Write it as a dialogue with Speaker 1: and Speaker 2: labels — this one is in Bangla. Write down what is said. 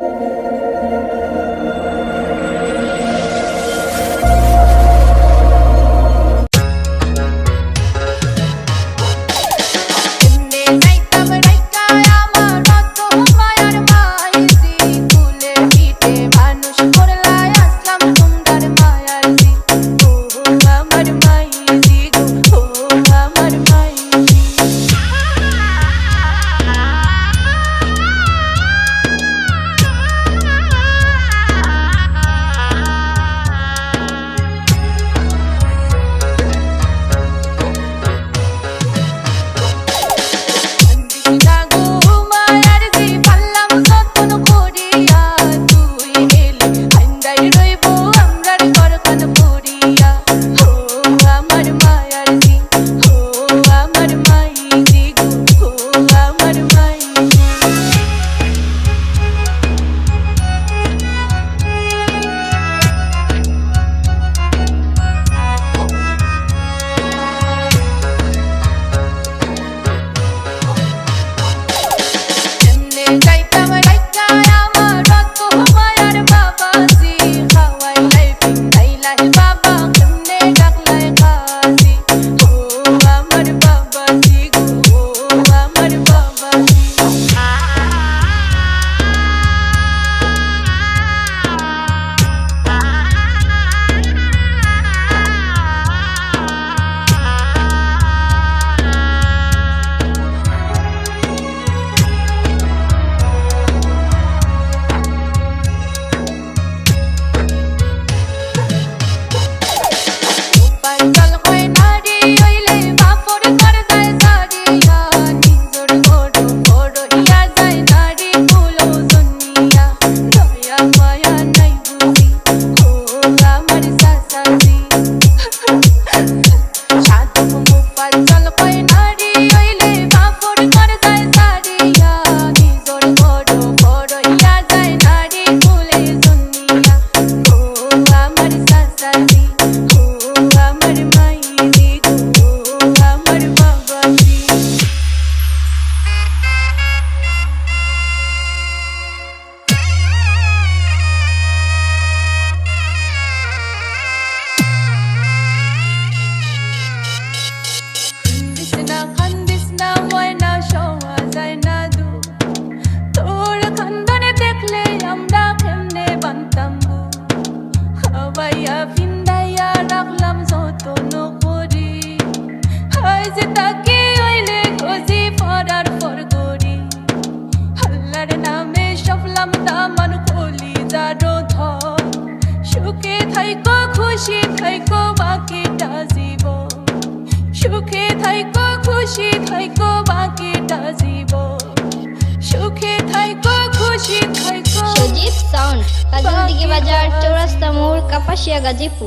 Speaker 1: Thank you. সবাইয়া ফিন্দাইয়া রাখলাম যতন করি। হয় যে তাকে হইলে খুঁজি ফরার পর করি হাল্লার নামে সফলাম তামান কলি যারো ধর সুখে থাইকো, খুশি থাইকো, বাকিটা জীবন। সুখে থাইকো, খুশি থাইকো, বাকিটা জীবন। সুখে থাইকো
Speaker 2: capa chega de pu.